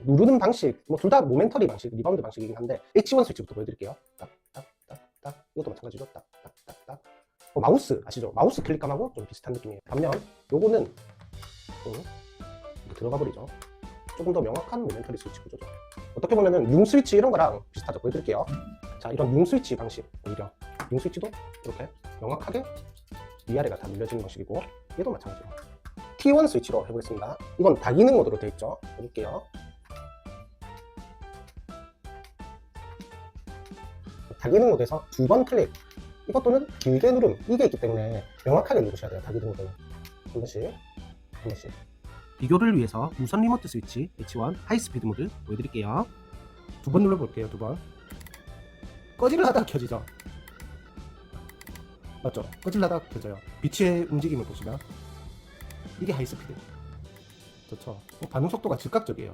누르는 방식, 뭐 둘 다 모멘터리 방식, 리바운드 방식이긴 한데 H1 스위치부터 보여드릴게요. 딱, 딱, 딱, 딱. 이것도 마찬가지죠. 딱, 딱, 딱, 딱. 어, 마우스 아시죠? 마우스 클릭감하고 좀 비슷한 느낌이에요. 반면 요거는 음, 이렇게 들어가 버리죠. 조금 더 명확한 모멘터리 스위치 구조죠. 어떻게 보면은 융 스위치 이런 거랑 비슷하죠. 보여드릴게요. 자, 이런 융 스위치 방식 오히려 융 스위치도 이렇게 명확하게 위아래가 다 눌려지는 방식이고 얘도 마찬가지로 T1 스위치로 해보겠습니다. 이건 다기능 모드로 되어 있죠. 해볼게요. 다기능 모드에서 두 번 클릭 이것도는 길게 누름 이게 있기 때문에 명확하게 누르셔야 돼요. 다기능 모드는 한 번씩 한 번씩 비교를 위해서 무선 리모트 스위치 H1 하이스피드 모드 보여드릴게요. 두 번 눌러볼게요. 두 번. 꺼지를 하다가 켜지죠. 맞죠? 하다가 켜져요. 빛의 움직임을 보시면 이게 하이스피드. 좋죠. 반응 속도가 즉각적이에요.